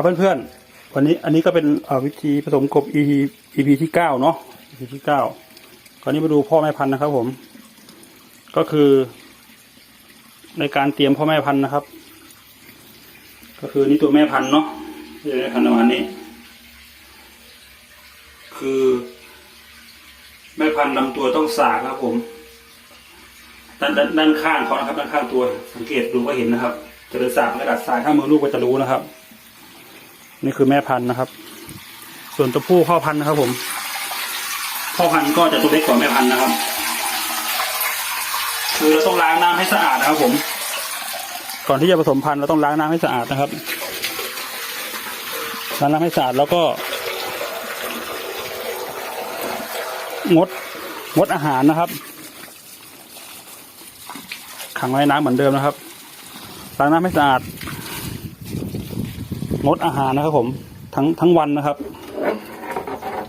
ครับเพื่อนๆ วันนี้อันนี้ก็เป็นวิธีผสมกบ EP EP ที่เก้าเนาะ EP ที่เก้าคราวนี้มาดูพ่อแม่พันธุ์นะครับผม ก็คือ ในการเตรียมพ่อแม่พันธุ์นะครับ ก็คือนี่ตัวแม่พันธุ์เนาะนี่แม่พันธุ์ประมาณนี้ คือ แม่พันธุ์ลำตัวต้องสากนะครับผมด้านด้านด้านข้างเขานะครับ ด้านข้างตัวสังเกตดูก็เห็นนะครับจะเป็นสากกระดาษทรายถ้ามือลูกก็จะรู้นะครับ นี่คือแม่พันธุ์นะครับ ส่วนตัวผู้พ่อพันธุ์นะครับ ผม พ่อพันธุ์ก็จะตัวเล็กกว่าแม่พันธุ์นะครับ คือเราต้องล้างน้ำให้สะอาดนะครับ ผม ก่อนที่จะผสมพันธุ์เราต้องล้างน้ำให้สะอาดนะครับล้างน้ำให้สะอาดแล้วก็ งดงดอาหารนะครับ ขังไว้ในน้ำเหมือนเดิมนะครับล้างน้ำให้สะอาด งดอาหารนะครับผมทั้งทั้งวันนะครับ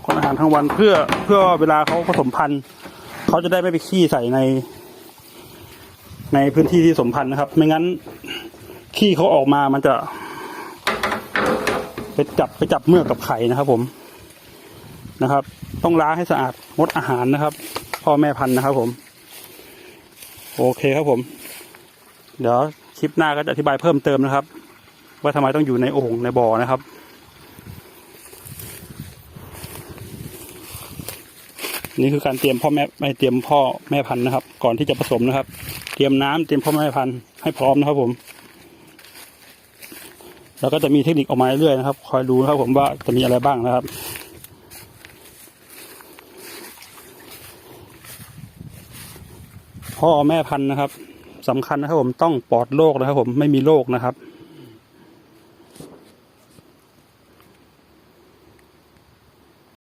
งดอาหารทั้งวันเพื่อเพื่อเวลาเขาผสมพันธุ์เขาจะได้ไม่ไปขี้ใส่ใน ในพื้นที่ที่ผสมพันธุ์นะครับ ไม่งั้นขี้เขาออกมามันจะ ไปจับไปจับเมือกกับไข่นะครับ ผมนะครับ ต้องล้างให้สะอาดงดอาหารนะครับ พ่อแม่พันธุ์นะครับ ผม โอเคครับผม เดี๋ยวคลิปหน้าก็จะอธิบายเพิ่มเติมนะครับ ว่าทำไมต้องอยู่ในโอ่งในบ่อนะครับ นี่คือการเตรียมพ่อแม่ไม่เตรียมพ่อแม่พันธุ์นะครับ ก่อนที่จะผสมนะครับ เตรียมน้ำเตรียมพ่อแม่พันธุ์ให้พร้อมนะครับผม แล้วก็จะมีเทคนิคออกมาเรื่อยๆนะครับ คอยดูนะครับผมว่าจะมีอะไรบ้างนะครับพ่อแม่พันธุ์นะครับสำคัญนะครับผมต้องปลอดโรคนะครับผมไม่มีโรคนะครับ